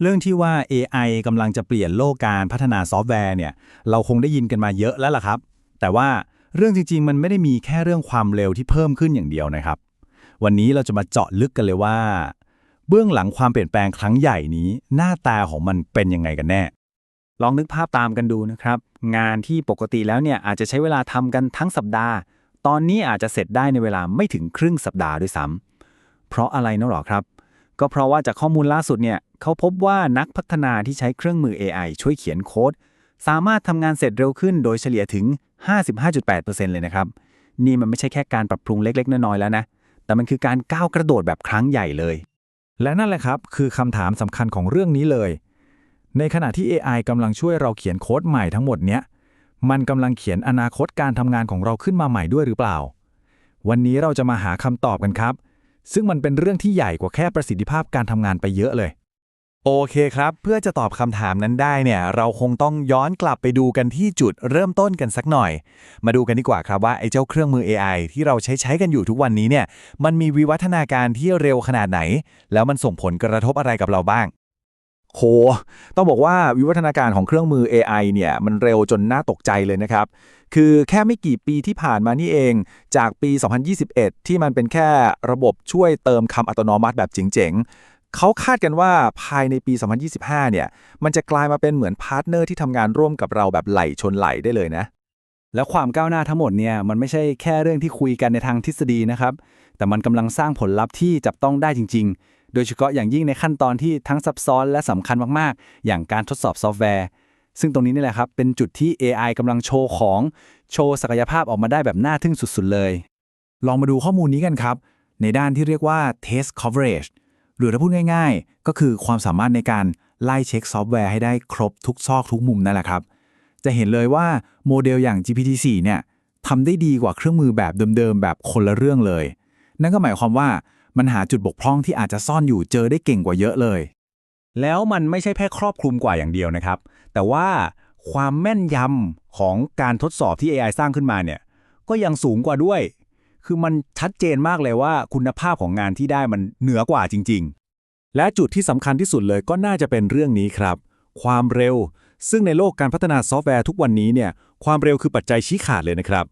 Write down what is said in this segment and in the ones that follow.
เรื่องที่ว่า AI กำลังจะเปลี่ยนโลกการพัฒนาซอฟต์แวร์เนี่ย เราคงได้ยินกันมาเยอะแล้วล่ะครับ แต่ว่าเรื่องจริง ๆ มันไม่ได้มีแค่เรื่องความเร็วที่เพิ่มขึ้นอย่างเดียวนะครับ วันนี้เราจะมาเจาะลึกกันเลยว่า เบื้องหลังความเปลี่ยนแปลงครั้งใหญ่นี้ หน้าตาของมันเป็นยังไงกันแน่ ลองนึกภาพตามกันดูนะครับ งานที่ปกติแล้วเนี่ยอาจจะใช้เวลาทำกันทั้งสัปดาห์ ตอนนี้อาจจะเสร็จได้ในเวลาไม่ถึงครึ่งสัปดาห์ด้วยซ้ำเพราะอะไรนะหรอครับ ก็เพราะว่าจากข้อมูลล่าสุดเนี่ยเขาพบว่านักพัฒนาที่ใช้เครื่องมือ AI ช่วยเขียนโค้ด สามารถทำงานเสร็จเร็วขึ้นโดยเฉลี่ยถึง 55.8%เลยนะครับ นี่มันไม่ใช่แค่การปรับปรุงเล็ก ๆ น้อยๆแล้วนะ แต่มันคือการก้าวกระโดดแบบครั้งใหญ่เลย และนั่นแหละครับ คือคำถามสำคัญของเรื่องนี้เลย ในขณะที่ AI กำลังช่วยเราเขียนโค้ดใหม่ทั้งหมดเนี้ยมันกำลังเขียนอนาคตการทำงานของเราขึ้นมาใหม่ด้วยหรือเปล่า วันนี้เราจะมาหาคำตอบกันครับ ซึ่งมันเป็นเรื่องที่ใหญ่กว่าแค่ประสิทธิภาพการทำงานไปเยอะเลย โอเคครับ เพื่อจะตอบคำถามนั้นได้เนี่ย เราคงต้องย้อนกลับไปดูกันที่จุดเริ่มต้นกันสักหน่อย มาดูกันดีกว่าครับว่าไอ้เจ้าเครื่องมือ AI ที่เราใช้ใช้กันอยู่ทุกวันนี้เนี่ย มันมีวิวัฒนาการที่เร็วขนาดไหน แล้วมันส่งผลกระทบอะไรกับเราบ้าง โห ต้องบอกว่าวิวัฒนาการของเครื่องมือ AI เนี่ยมันเร็วจนน่าตกใจเลยนะครับ คือแค่ไม่กี่ปีที่ผ่านมานี่เอง จากปี 2021 ที่มันเป็นแค่ระบบช่วยเติมคำอัตโนมัติแบบเจ๋งๆ เขาคาดกันว่าภายในปี 2025 เนี่ย มันจะกลายมาเป็นเหมือนพาร์ทเนอร์ที่ทำงานร่วมกับเราแบบไหลชนไหลได้เลยนะ แล้วความก้าวหน้าทั้งหมดเนี่ยมันไม่ใช่แค่เรื่องที่คุยกันในทางทฤษฎีนะครับ แต่มันกำลังสร้างผลลัพธ์ที่จับต้องได้จริง ๆ โดยเฉพาะอย่างยิ่งในขั้นตอนที่ทั้งซับซ้อนและสำคัญมากๆ อย่างการทดสอบซอฟต์แวร์ ซึ่งตรงนี้นี่แหละครับ เป็นจุดที่ AI กำลังโชว์ของ โชว์ศักยภาพออกมาได้แบบน่าทึ่งสุดๆเลย ลองมาดูข้อมูลนี้กันครับ ในด้านที่เรียกว่า test coverage หรือถ้าพูดง่าย ๆ ก็คือความสามารถในการไล่เช็คซอฟต์แวร์ให้ได้ครบทุกซอกทุกมุมนั่นแหละครับ จะเห็นเลยว่าโมเดลอย่าง GPT-4 เนี่ยทำได้ดีกว่าเครื่องมือแบบเดิมๆ แบบคนละเรื่องเลย นั่นก็หมายความว่า มันหาจุดบกพร่องที่อาจจะซ่อนอยู่เจอได้เก่งกว่าเยอะเลย แล้วมันไม่ใช่แค่ครอบคลุมกว่าอย่างเดียวนะครับ แต่ว่าความแม่นยำของการทดสอบที่ AI สร้างขึ้นมาเนี่ย ก็ยังสูงกว่าด้วย คือมันชัดเจนมากเลยว่าคุณภาพของงานที่ได้มันเหนือกว่าจริง ๆ และจุดที่สำคัญที่สุดเลยก็น่าจะเป็นเรื่องนี้ครับ ความเร็ว ซึ่งในโลกการพัฒนาซอฟต์แวร์ทุกวันนี้เนี่ย ความเร็วคือปัจจัยชี้ขาดเลยนะครับ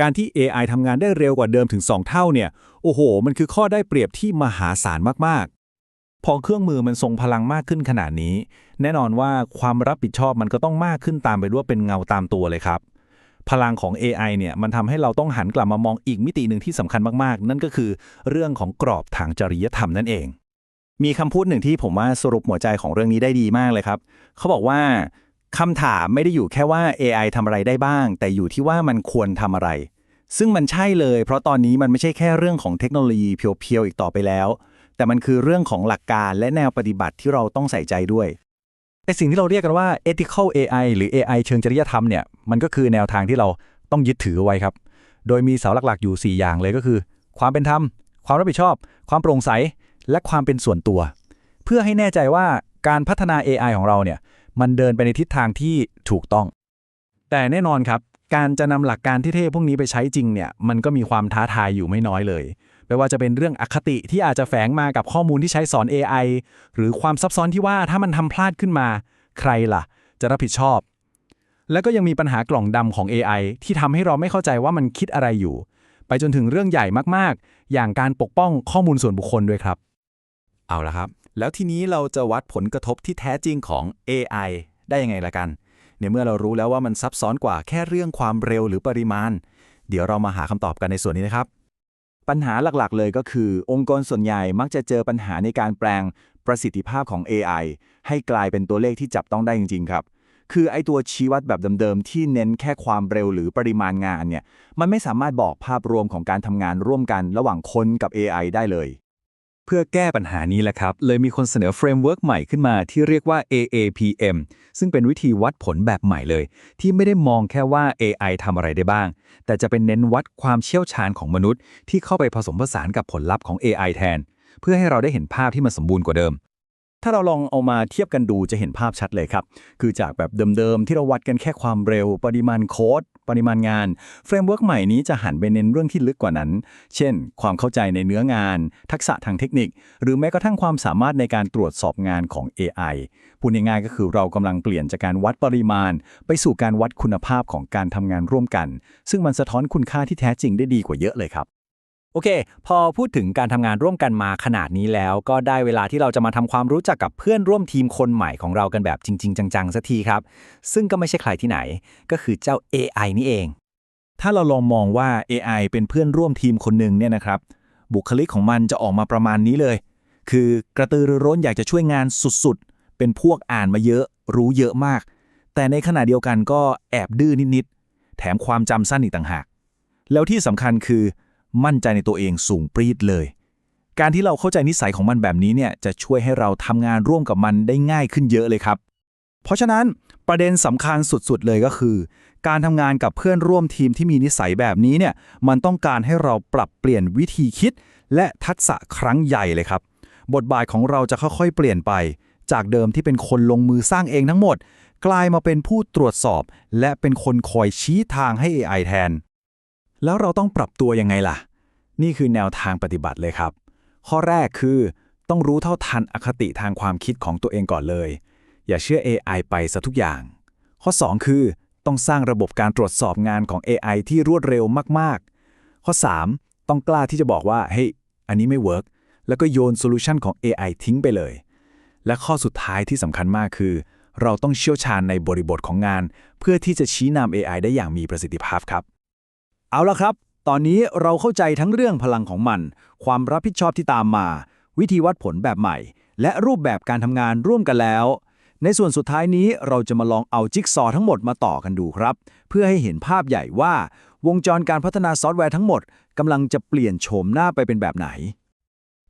การที่ AI ทำงานได้เร็วกว่าเดิมถึง 2 เท่าเนี่ย โอ้โห มันคือข้อได้เปรียบที่มหาศาลมากๆ พอเครื่องมือมันทรงพลังมากขึ้นขนาดนี้ แน่นอนว่าความรับผิดชอบมันก็ต้องมากขึ้นตามไปด้วยเป็นเงาตามตัวเลยครับ พลังของ AI เนี่ยมันทำให้เราต้องหันกลับมามองอีกมิติหนึ่งที่สำคัญมากๆ นั่นก็คือเรื่องของกรอบทางจริยธรรมนั่นเอง มีคำพูดหนึ่งที่ผมว่าสรุปหัวใจของเรื่องนี้ได้ดีมากเลยครับ เขาบอกว่า คำถามไม่ได้อยู่แค่ว่า AI ทำอะไรได้บ้าง แต่อยู่ที่ว่ามันควรทำอะไร ซึ่งมันใช่เลย เพราะตอนนี้มันไม่ใช่แค่เรื่องของเทคโนโลยีเพียวๆอีกต่อไปแล้ว แต่มันคือเรื่องของหลักการและแนวปฏิบัติที่เราต้องใส่ใจด้วยไอสิ่งที่เราเรียกกันว่า ethical AI หรือ AI เชิงจริยธรรมเนี่ยมันก็คือแนวทางที่เราต้องยึดถือเอาไว้ครับ โดยมีเสาหลักๆอยู่ 4 อย่างเลยก็คือ ความเป็นธรรม ความรับผิดชอบ ความโปร่งใส และความเป็นส่วนตัว เพื่อให้แน่ใจว่าการพัฒนา AI ของเราเนี่ย มันเดินไปในทิศทางที่ถูกต้อง แต่แน่นอนครับ การจะนำหลักการที่เท่พวกนี้ไปใช้จริงเนี่ย มันก็มีความท้าทายอยู่ไม่น้อยเลยไม่ว่าจะเป็นเรื่องอคติที่อาจจะแฝงมากับข้อมูลที่ใช้สอน AI หรือความซับซ้อนที่ว่าถ้ามันทำพลาดขึ้นมา ใครล่ะ จะรับผิดชอบ แล้วก็ยังมีปัญหากล่องดำของ AI ที่ทำให้เราไม่เข้าใจว่ามันคิดอะไรอยู่ ไปจนถึงเรื่องใหญ่มากๆ อย่างการปกป้องข้อมูลส่วนบุคคลด้วยครับ เอาละครับ แล้วทีนี้เราจะวัดผลกระทบที่แท้จริงของ AI ได้ยังไงละกัน ในเมื่อเรารู้แล้วว่ามันซับซ้อนกว่าแค่เรื่องความเร็วหรือปริมาณ เดี๋ยวเรามาหาคำตอบกันในส่วนนี้นะครับ ปัญหาหลักๆ เลยก็คือ องค์กรส่วนใหญ่มักจะเจอปัญหาในการแปลงประสิทธิภาพของ AI ให้กลายเป็นตัวเลขที่จับต้องได้จริง ๆ ครับ คือไอตัวชี้วัดแบบเดิมๆ ที่เน้นแค่ความเร็วหรือปริมาณงานเนี่ย มันไม่สามารถบอกภาพรวมของการทำงานร่วมกันระหว่างคนกับ AI ได้เลย เพื่อแก้ปัญหานี้แหละครับ เลยมีคนเสนอเฟรมเวิร์กใหม่ขึ้นมาที่เรียกว่า AAPM ซึ่งเป็นวิธีวัดผลแบบใหม่เลย ที่ไม่ได้มองแค่ว่า AI ทำอะไรได้บ้าง แต่จะเป็นเน้นวัดความเชี่ยวชาญของมนุษย์ ที่เข้าไปผสมผสานกับผลลัพธ์ของ AI แทน เพื่อให้เราได้เห็นภาพที่มันสมบูรณ์กว่าเดิมถ้าเราลองเอามาเทียบกันดูจะเห็นภาพชัดเลยครับ คือจากแบบเดิมๆ ที่เราวัดกันแค่ความเร็ว ปริมาณโค้ด ปริมาณงาน เฟรมเวิร์กใหม่นี้จะหันไปเน้นเรื่องที่ลึกกว่านั้น เช่น ความเข้าใจในเนื้องาน ทักษะทางเทคนิค หรือแม้กระทั่งความสามารถในการตรวจสอบงานของ AI พูดง่ายๆก็คือเรากำลังเปลี่ยนจากการวัดปริมาณ ไปสู่การวัดคุณภาพของการทำงานร่วมกัน ซึ่งมันสะท้อนคุณค่าที่แท้จริงได้ดีกว่าเยอะเลยครับ โอเค พอพูดถึงการทำงานร่วมกันมาขนาดนี้แล้ว ก็ได้เวลาที่เราจะมาทำความรู้จักกับเพื่อนร่วมทีมคนใหม่ของเรากันแบบจริง ๆ จังๆสักทีครับ ซึ่งก็ไม่ใช่ใครที่ไหน ก็คือเจ้า AI นี่เอง ถ้าเราลองมองว่า AI เป็นเพื่อนร่วมทีมคนหนึ่งเนี่ยนะครับ บุคลิกของมันจะออกมาประมาณนี้เลย คือกระตือรือร้นอยากจะช่วยงานสุดๆ เป็นพวกอ่านมาเยอะ รู้เยอะมาก แต่ในขณะเดียวกันก็แอบดื้อนิดๆ แถมความจำสั้นอีกต่างหาก แล้วที่สำคัญคือ มั่นใจในตัวเองสูงปรีดเลย การที่เราเข้าใจนิสัยของมันแบบนี้เนี่ยจะช่วยให้เราทำงานร่วมกับมันได้ง่ายขึ้นเยอะเลยครับ เพราะฉะนั้นประเด็นสำคัญสุดๆเลยก็คือ การทำงานกับเพื่อนร่วมทีมที่มีนิสัยแบบนี้เนี่ยมันต้องการให้เราปรับเปลี่ยนวิธีคิด และทักษะครั้งใหญ่เลยครับ บทบาทของเราจะค่อยๆ เปลี่ยนไป จากเดิมที่เป็นคนลงมือสร้างเองทั้งหมด กลายมาเป็นผู้ตรวจสอบ และเป็นคนคอยชี้ทางให้ AI แทน แล้วเราต้องปรับตัวยังไงล่ะ นี่คือแนวทางปฏิบัติเลยครับ ข้อแรกคือต้องรู้เท่าทันอคติทางความคิดของตัวเองก่อนเลย อย่าเชื่อ AI ไปซะทุกอย่าง ข้อ 2 คือต้องสร้างระบบการตรวจสอบงานของ AI ที่รวดเร็วมากๆ ข้อ 3 ต้องกล้าที่จะบอกว่าเฮ้ยอันนี้ไม่เวิร์กแล้วก็โยนโซลูชันของ AI ทิ้งไปเลย และข้อสุดท้ายที่สำคัญมากคือ เราต้องเชี่ยวชาญในบริบทของงาน เพื่อที่จะชี้นำ AI ได้อย่างมีประสิทธิภาพครับ เอาละครับ ตอนนี้เราเข้าใจทั้งเรื่องพลังของมัน ความรับผิดชอบที่ตามมา วิธีวัดผลแบบใหม่ และรูปแบบการทำงานร่วมกันแล้ว ในส่วนสุดท้ายนี้เราจะมาลองเอาจิ๊กซอว์ทั้งหมดมาต่อกันดูครับ เพื่อให้เห็นภาพใหญ่ว่า วงจรการพัฒนาซอฟต์แวร์ทั้งหมดกำลังจะเปลี่ยนโฉมหน้าไปเป็นแบบไหน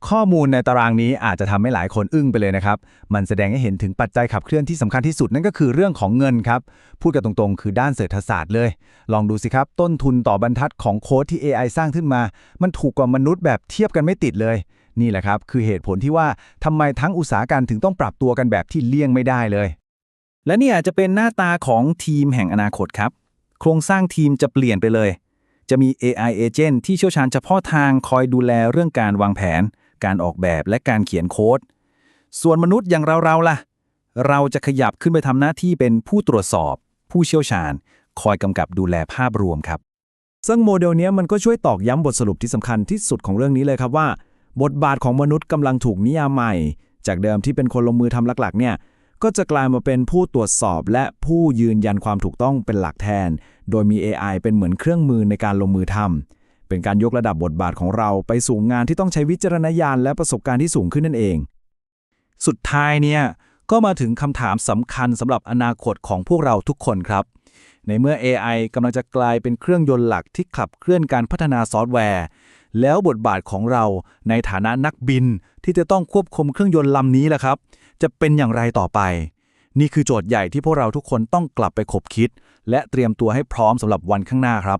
ข้อมูลในตารางนี้อาจจะทำให้หลายคนอึ้งไปเลยนะครับ มันแสดงให้เห็นถึงปัจจัยขับเคลื่อนที่สำคัญที่สุดนั่นก็คือเรื่องของเงินครับ พูดกันตรงๆ คือด้านเศรษฐศาสตร์เลย ลองดูสิครับ ต้นทุนต่อบรรทัดของโค้ดที่ AI สร้างขึ้นมา มันถูกกว่ามนุษย์แบบเทียบกันไม่ติดเลย นี่แหละครับ คือเหตุผลที่ว่าทำไมทั้งอุตสาหการถึงต้องปรับตัวกันแบบที่เลี่ยงไม่ได้เลย และนี่อาจจะเป็นหน้าตาของทีมแห่งอนาคตครับ โครงสร้างทีมจะเปลี่ยนไปเลย จะมี AI Agent ที่เชี่ยวชาญเฉพาะทางคอยดูแลเรื่องการวางแผน การออกแบบและการเขียนโค้ด ส่วนมนุษย์อย่างเราๆล่ะ เราจะขยับขึ้นไปทำหน้าที่เป็นผู้ตรวจสอบ ผู้เชี่ยวชาญ คอยกำกับดูแลภาพรวมครับ ซึ่งโมเดลนี้มันก็ช่วยตอกย้ำบทสรุปที่สำคัญที่สุดของเรื่องนี้เลยครับว่า บทบาทของมนุษย์กำลังถูกนิยามใหม่ จากเดิมที่เป็นคนลงมือทำหลักๆเนี่ยก็จะกลายมาเป็นผู้ตรวจสอบและผู้ยืนยันความถูกต้องเป็นหลักแทน โดยมี AI เป็นเหมือนเครื่องมือในการลงมือทำ เป็นการยกระดับบทบาทของเราไปสู่งานที่ต้องใช้วิจารณญาณและประสบการณ์ที่สูงขึ้นนั่นเอง สุดท้ายเนี่ยก็มาถึงคำถามสำคัญสำหรับอนาคตของพวกเราทุกคนครับ ในเมื่อ AI กำลังจะกลายเป็นเครื่องยนต์หลักที่ขับเคลื่อนการพัฒนาซอฟต์แวร์ แล้วบทบาทของเราในฐานะนักบินที่จะต้องควบคุมเครื่องยนต์ลำนี้แหละครับ จะเป็นอย่างไรต่อไป นี่คือโจทย์ใหญ่ที่พวกเราทุกคนต้องกลับไปคบคิด และเตรียมตัวให้พร้อมสำหรับวันข้างหน้าครับ